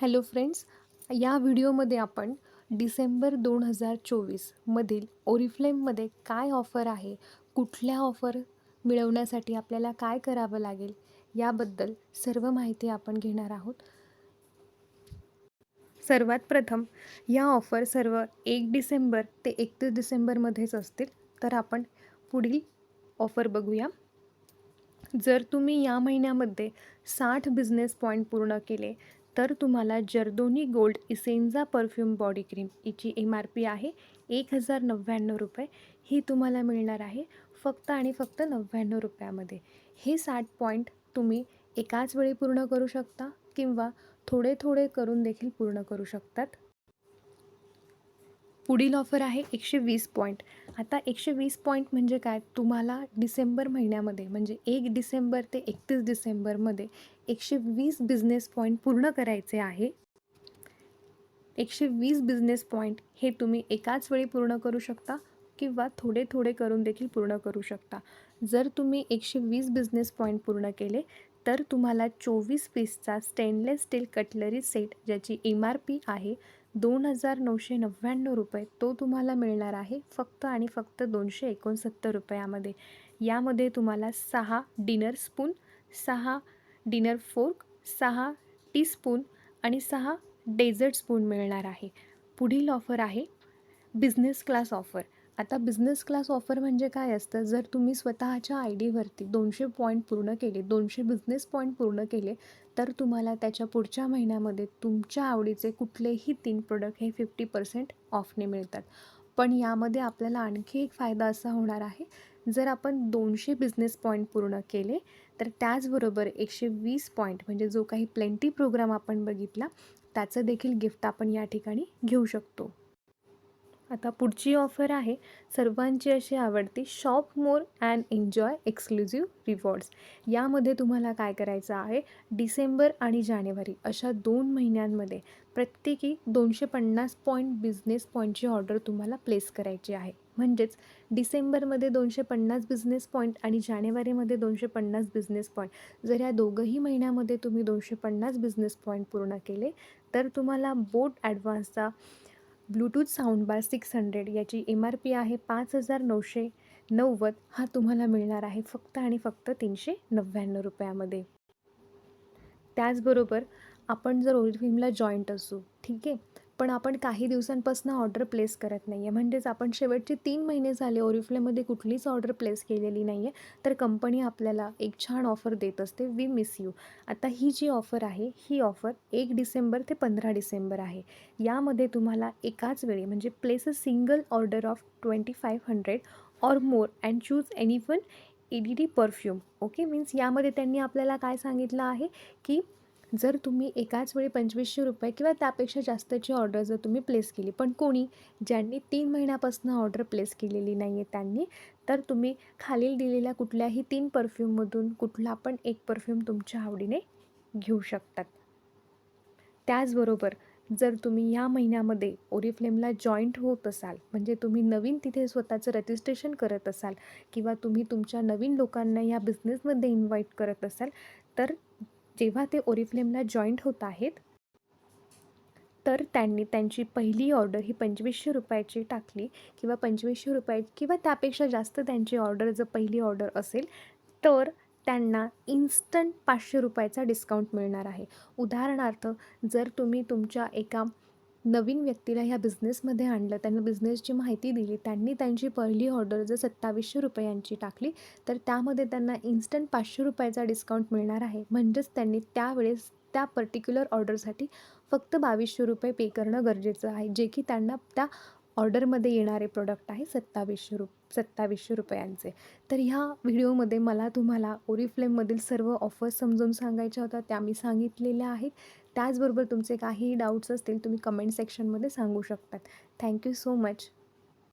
Hello friends या व्हिडिओमध्ये आपण डिसेंबर दोन हजार चोवीसमधील ओरिफ्लेममध्ये काय ऑफर आहे कुठल्या ऑफर मिळवण्यासाठी आपल्याला काय करावं लागेल याबद्दल सर्व माहिती आपण घेणार आहोत. सर्वात प्रथम या ऑफर सर्व एक डिसेंबर ते एकतीस डिसेंबरमध्येच असतील तर आपण पुढील ऑफर बघूया. जर तुम्ही या महिन्यामध्ये साठ बिझनेस पॉईंट पूर्ण केले तर तुम्हाला Jardoni gold essenza perfume body cream हिची एम आर पी आहे एक हजार नव्याण्णव रुपये. ही तुम्हाला मिळणार आहे फक्त आणि फक्त नव्याण्णव रुपयामध्ये. हे साठ पॉईंट तुम्ही एकाच वेळी पूर्ण करू शकता किंवा थोडे थोडे करून देखील पूर्ण करू शकतात. पुढील ऑफर आहे एकशे वीस पॉईंट आता एकशे वीस पॉईंट म्हणजे काय? तुम्हाला डिसेंबर महिन्यामध्ये म्हणजे एक डिसेंबर ते एकतीस डिसेंबरमध्ये एकशे वीस बिझनेस पॉईंट पूर्ण करायचे आहे. एकशे वीस बिझनेस पॉईंट हे तुम्ही एकाच वेळी पूर्ण करू शकता किंवा थोडे थोडे करून देखील पूर्ण करू शकता. जर तुम्ही एकशे वीस बिझनेस पॉईंट पूर्ण केले तर तुम्हाला चोवीस पीसचा स्टेनलेस स्टील कटलरी सेट ज्याची एम आर पी आहे दोन हजार नऊशे नव्याण्णव रुपये तो तुम्हाला मिळणार आहे फक्त आणि फक्त दोनशे एकोणसत्तर रुपयामध्ये. यामध्ये तुम्हाला सहा डिनर स्पून सहा डिनर फोर्क सहा टीस्पून आणि सहा डेझर्ट स्पून मिळणार आहे. पुढील ऑफर आहे बिझनेस क्लास ऑफर. आता बिझनेस क्लास ऑफर म्हणजे काय असतं? जर तुम्ही स्वतःच्या आय डीवरती दोनशे पॉईंट पूर्ण केले दोनशे बिझनेस पॉईंट पूर्ण केले तर तुम्हाला त्याच्या पुढच्या महिन्यामध्ये तुमच्या आवडीचे कुठलेही तीन प्रोडक्ट हे फिफ्टी पर्सेंट ऑफने मिळतात. पण यामध्ये आपल्याला आणखी एक फायदा असा होणार आहे जर आपण दोनशे बिझनेस पॉईंट पूर्ण केले तर त्याचबरोबर एकशे वीस पॉईंट म्हणजे जो काही प्लेंटी प्रोग्राम आपण बघितला त्याचं देखील गिफ्ट आपण या ठिकाणी घेऊ शकतो. आता पुढची ऑफर आहे. सर्वांची अशी आवडती shop more and enjoy exclusive rewards यामध्ये तुम्हाला काय करायचं आहे? डिसेंबर आणि जानेवारी अशा दोन महिन्यांमध्ये प्रत्येकी दोनशे पन्नास पॉईंट बिझनेस पॉईंटची ऑर्डर तुम्हाला प्लेस करायची आहे. म्हणजेच डिसेंबरमध्ये दोनशे पन्नास बिझनेस पॉईंट आणि जानेवारीमध्ये दोनशे पन्नास बिझनेस पॉईंट जर या दोघंही महिन्यामध्ये तुम्ही दोनशे पन्नास बिझनेस पॉईंट पूर्ण केले तर तुम्हाला बोट ॲडव्हान्सचा ब्लूटूथ साऊंडबार सिक्स हंड्रेड याची एम आर पी आहे पाच हजार नऊशे नव्वद. हा तुम्हाला मिळणार आहे फक्त आणि फक्त तीनशे नव्याण्णव रुपयामध्ये. त्याचबरोबर आपण जर ओरिफिमला जॉईंट असू ठीक आहे? पण आपण काही दिवसांपासून ऑर्डर प्लेस करत नाही आहे म्हणजेच आपण शेवटचे तीन महिने झाले ओरिफ्लेमध्ये कुठलीच ऑर्डर प्लेस केलेली नाही आहे तर कंपनी आपल्याला एक छान ऑफर देत असते वी मिस यू आता ही जी ऑफर आहे ही ऑफर एक डिसेंबर ते पंधरा डिसेंबर आहे. यामध्ये तुम्हाला एकाच वेळी म्हणजे place a single order of twenty five hundred or more and choose any one E D D perfume okay means यामध्ये त्यांनी आपल्याला काय सांगितलं आहे की जर तुम्ही एकाच वेळी पंचवीसशे रुपये किंवा त्यापेक्षा जास्तची ऑर्डर जर तुम्ही प्लेस केली पण कोणी ज्यांनी तीन महिन्यापासून ऑर्डर प्लेस केलेली नाही आहे त्यांनी तर तुम्ही खालील दिलेल्या कुठल्याही तीन परफ्यूममधून कुठला पण एक परफ्यूम तुमच्या आवडीने घेऊ शकतात. त्याचबरोबर जर तुम्ही या महिन्यामध्ये ओरिफ्लेमला जॉईंट होत असाल म्हणजे तुम्ही नवीन तिथे स्वतःचं रजिस्ट्रेशन करत असाल किंवा तुम्ही तुमच्या नवीन लोकांना या बिझनेसमध्ये इन्व्हाइट करत असाल तर जेव्हा ते ओरिफ्लेमला जॉईंट होत आहेत तर त्यांनी त्यांची पहिली ऑर्डर ही पंचवीसशे रुपयाची टाकली किंवा पंचवीसशे रुपये किंवा त्यापेक्षा जास्त त्यांची ऑर्डर जर पहिली ऑर्डर असेल तर त्यांना इन्स्टंट पाचशे रुपयाचा डिस्काउंट मिळणार आहे. उदाहरणार्थ जर तुम्ही तुमच्या एका नवीन व्यक्तीला ह्या बिझनेसमध्ये आणलं त्यांना बिझनेसची माहिती दिली त्यांनी त्यांची पहिली ऑर्डर जर सत्तावीसशे रुपयांची टाकली तर त्यामध्ये त्यांना इन्स्टंट पाचशे रुपयाचा डिस्काउंट मिळणार आहे. म्हणजेच त्यांनी त्यावेळेस त्या पर्टिक्युलर ऑर्डरसाठी फक्त बावीसशे रुपये पे करणं गरजेचं आहे जे की त्यांना त्या ऑर्डरमध्ये येणारे प्रोडक्ट आहे सत्तावीसशे रुप सत्तावीसशे रुपयांचे. तर ह्या व्हिडिओमध्ये मला तुम्हाला ओरिफ्लेममधील सर्व ऑफर्स समजून सांगायच्या होत्या त्या मी सांगितलेल्या आहेत. त्याचबरोबर तुमचे काही डाऊट्स असतील तुम्ही कमेंट सेक्शनमध्ये सांगू शकतात. Thank you so much